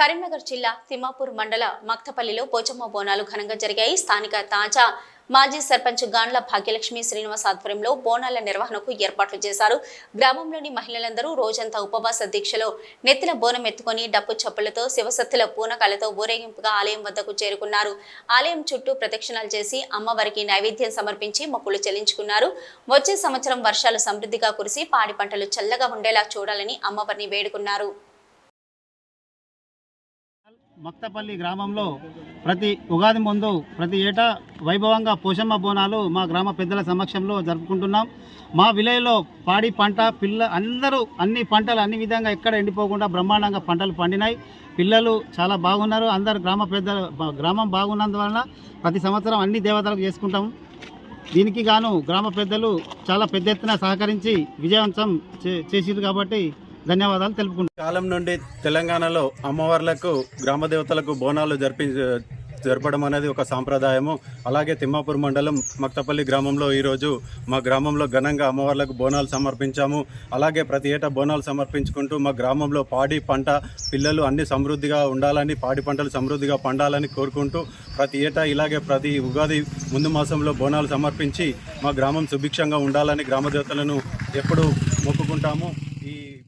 కరీంనగర్ జిల్లా తిమ్మాపూర్ మండల మక్తపల్లిలో పోచమ్మ బోనాలు ఘనంగా జరిగాయి. స్థానిక తాజా మాజీ సర్పంచ్ గాండ్ల భాగ్యలక్ష్మి శ్రీనివాస్ ఆధ్వర్యంలో బోనాల నిర్వహణకు ఏర్పాట్లు చేశారు. గ్రామంలోని మహిళలందరూ రోజంతా ఉపవాస దీక్షలో నెత్తిన బోనం ఎత్తుకొని డప్పు చప్పులతో శివసత్తుల పూనకాలతో ఊరేగింపుగా ఆలయం వద్దకు చేరుకున్నారు. ఆలయం చుట్టూ ప్రదక్షిణాలు చేసి అమ్మవారికి నైవేద్యం సమర్పించి మొక్కులు చెల్లించుకున్నారు. వచ్చే సంవత్సరం వర్షాలు సమృద్ధిగా కురిసి పాడి పంటలు చల్లగా ఉండేలా చూడాలని అమ్మవారిని వేడుకున్నారు. మక్తపల్లి గ్రామంలో ప్రతి ఉగాది ముందు ప్రతి ఏటా వైభవంగా పోషమ్మ బోనాలు మా గ్రామ పెద్దల సమక్షంలో జరుపుకుంటున్నాం. మా విలేజ్లో పాడి పంట పిల్ల అందరూ అన్ని పంటలు అన్ని విధంగా ఎక్కడ ఎండిపోకుండా బ్రహ్మాండంగా పంటలు పండినాయి. పిల్లలు చాలా బాగున్నారు. అందరు గ్రామ పెద్దలు గ్రామం బాగున్నందువలన ప్రతి సంవత్సరం అన్ని దేవతలకు చేసుకుంటాం. దీనికి గాను గ్రామ పెద్దలు చాలా పెద్ద ఎత్తున సహకరించి విజయవంతం చే- చేసిరు కాబట్టి ధన్యవాదాలు తెలుపుకుంటున్నాం. కాలం నుండి తెలంగాణలో అమ్మవార్లకు గ్రామ దేవతలకు బోనాలు జరిపి జరపడం అనేది ఒక సాంప్రదాయము. అలాగే తిమ్మాపూర్ మండలం మక్తపల్లి గ్రామంలో ఈరోజు మా గ్రామంలో ఘనంగా అమ్మవార్లకు బోనాలు సమర్పించాము. అలాగే ప్రతి ఏటా బోనాలు సమర్పించుకుంటూ మా గ్రామంలో పాడి పంట పిల్లలు అన్ని సమృద్ధిగా ఉండాలని పాడి పంటలు సమృద్ధిగా పండాలని కోరుకుంటూ ప్రతి ఏటా ఇలాగే ప్రతి ఉగాది ముందు మాసంలో బోనాలు సమర్పించి మా గ్రామం సుభిక్షంగా ఉండాలని గ్రామ దేవతలను ఎప్పుడు మొక్కుకుంటాము. ఈ